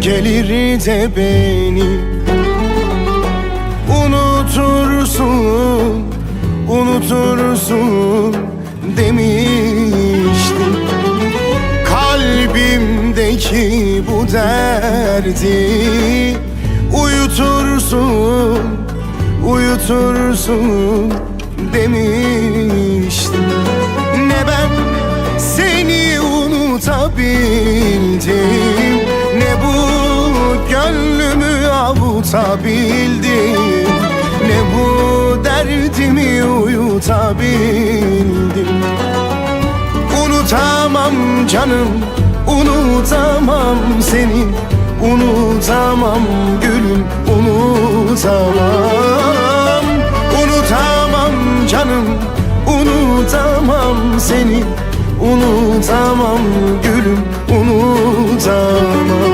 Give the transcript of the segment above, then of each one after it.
gelir de beni Unutursun, unutursun demiştim. Kalbimdeki bu derdi Uyutursun, uyutursun demiştim. Ne ben seni unutabildim avutabildim Ne bu derdimi uyutabildim? Unutamam canım, unutamam seni. Unutamam gülüm, unutamam. Unutamam canım, unutamam seni. Unutamam gülüm, Unutamam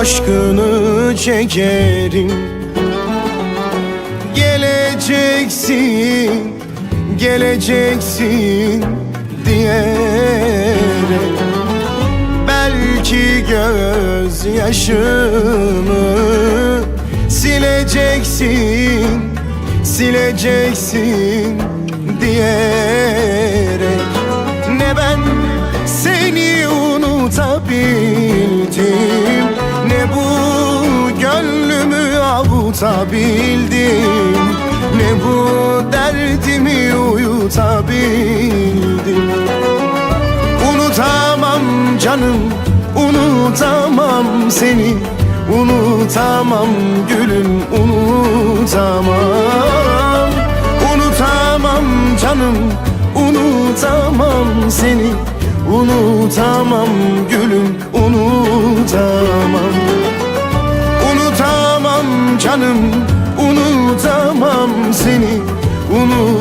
Aşkını çekerim. Geleceksin, geleceksin diyerek. Belki gözyaşımı sileceksin, sileceksin diyerek avutabildim? Ne bu derdimi uyutabildim? Unutamam canım, unutamam seni. Unutamam gülüm, unutamam. Unutamam canım, unutamam seni. Unutamam